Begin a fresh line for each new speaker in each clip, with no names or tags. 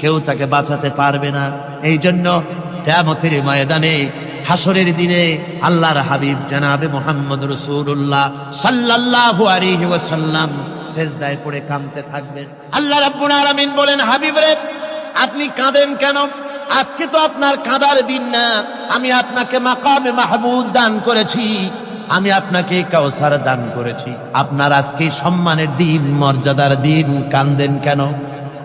কেউ তাকে বাঁচাতে পারবে না। এই জন্য কেয়ামতির ময়দানে হাসরের দিনে আল্লাহর হাবিব জানাবে মোহাম্মদ রসুল্লাহ সাল্লাল্লাহু আলাইহি ওয়াসাল্লাম সেজদায় পড়ে কাঁদতে থাকবেন। আল্লাহ রাব্বুল আলামিন বলেন, হাবিব রে, আপনি কাঁদেন কেন? আজকে তো আপনার কাঁদার দিন না। আমি আপনাকে মাকামে মাহমুদ দান করেছি। আমি আপনাকে কাউসার দান করেছি। আপনার আজকে সম্মানের দিন, মর্যাদার দিন কান্দেন কেন?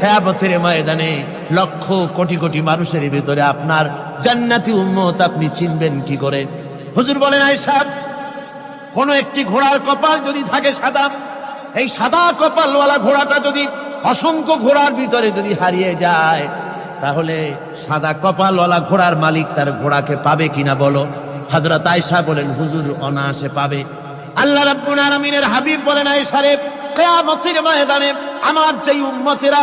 কিয়ামতের ময়দানে লক্ষ কোটি কোটি মানুষের ভিতরে আপনার জান্নাতি উম্মত আপনি চিনবেন কি করে? হুজুর বলেন আয়েশা কোন একটি ঘোড়ার কপাল যদি থাকে সাদা, এই সাদা কপালওয়ালা ঘোড়াটা যদি অসংখ্য ঘোড়ার ভিতরে যদি হারিয়ে যায়, তাহলে সাদা কপালওয়ালা ঘোড়ার মালিক তার ঘোড়াকে পাবে কিনা বলো? হাজরত আয়সা বলেন, হুজুর অনায়াসে পাবে। আল্লাহ রাব্বুল আলামিনের হাবিব বলেন, আয়েশা রে, কিয়ামতের ময়দানে আমার যেই উম্মতেরা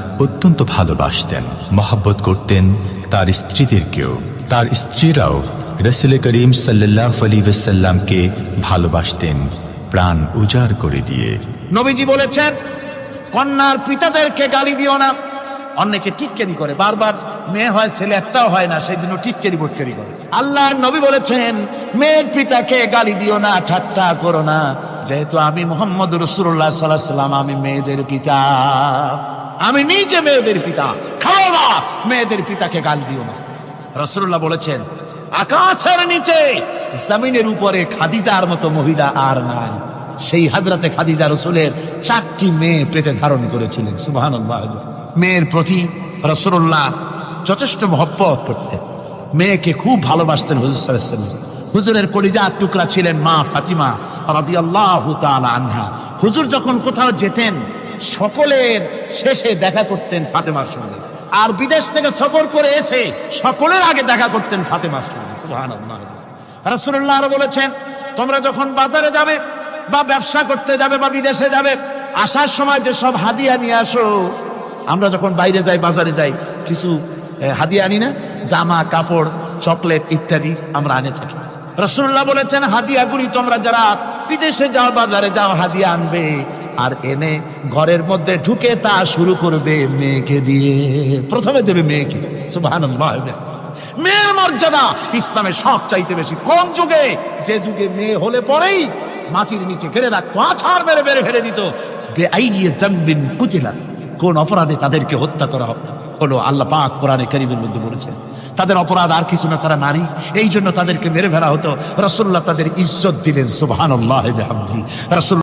অত্যন্ত ভালোবাসতেন, মহাব্বত করতেন তার স্ত্রীদেরকেও। তার স্ত্রীরাও রসুল করিম সাল্লাহ আলী ভালোবাসতেন, প্রাণ উজাড় করে দিয়ে।
নবীজি বলেছেন, কন্যার পিতাদেরকে গালি দিও না। অনেকে টিটকেরি করে। বারবার মেয়ে হয়, ছেলে একটাও হয় না সেই জন্য টিটকেরি বটকেরি করে। আল্লাহর নবী বলেছেন, মেয়ের পিতাকে গালি দিও না, ঠাট্টা করো না। যেহেতু আমি মোহাম্মদ রসুল্লাহ সাল্লাহ সাল্লাম আমি মেয়েদের পিতা। আমি নিজে মেয়েদের পিতা। খাও না, মেয়েদের পিতাকে গালি দিও না। রসুল্লাহ বলেছেন, আকাশের নিচে জমিনের উপরে খাদিজার মতো মহিলা আর নাই। সেই হাজরাতে খাদিজা রসুলের চারটি মেয়ে পেটে ধারণ করেছিলেন সুবাহ মেয়ের প্রতি রসুল্লাহ যথেষ্ট মহব্বত করতেন। মেয়েকে খুব ভালোবাসতেন হুজুর হুজুরের কলিজার টুকরা ছিলেন মা ফাতিমা রাদিয়াল্লাহু তাআলা আনহা। হুজুর যখন কোথাও যেতেন, সকলের শেষে দেখা করতেন ফাতেমার সঙ্গে। আর বিদেশ থেকে সফর করে এসে সকলের আগে দেখা করতেন ফাতেমার সঙ্গে। রাসূলুল্লাহ আরও বলেছেন, তোমরা যখন বাজারে যাবে বা ব্যবসা করতে যাবে বা বিদেশে যাবে, আসার সময় যে সব হাদিয়া নিয়ে আসো। আমরা যখন বাইরে যাই, বাজারে যাই, কিছু হাদিয়া আনি না? জামা, কাপড়, চকলেট ইত্যাদি আমরা আনে থাকি। রসুল্লাহ বলেছেন, হাদিয়াগুলি তোমরা যারা বিদেশে যাও বাজারে যাও, হাদিয়া আনবে। আর এনে ঘরের মধ্যে ঢুকে তা শুরু করবে মেয়েকে দিয়ে। প্রথমে দেবে মেয়েকে। সুবহানাল্লাহ। মেয়ের মর্যাদা ইসলামে সব চাইতে বেশি। কোন যুগে? যে যুগে মেয়ে হলে পরেই মাটির নিচে ঘেরে রাখতো, আছাড় মেরে মেরে ফেলে দিত। কোন অপরাধে তাদেরকে হত্যা করা হলো আল্লাহ পাক কোরআনে করিমের মধ্যে বলেছেন, তাদের অপরাধ আর কিছু না, তারা নারী। এই জন্য তাদেরকে মেরে ফেলা হতো। রসুল্লাহ তাদের ইজ্জত দিলেন রাসূল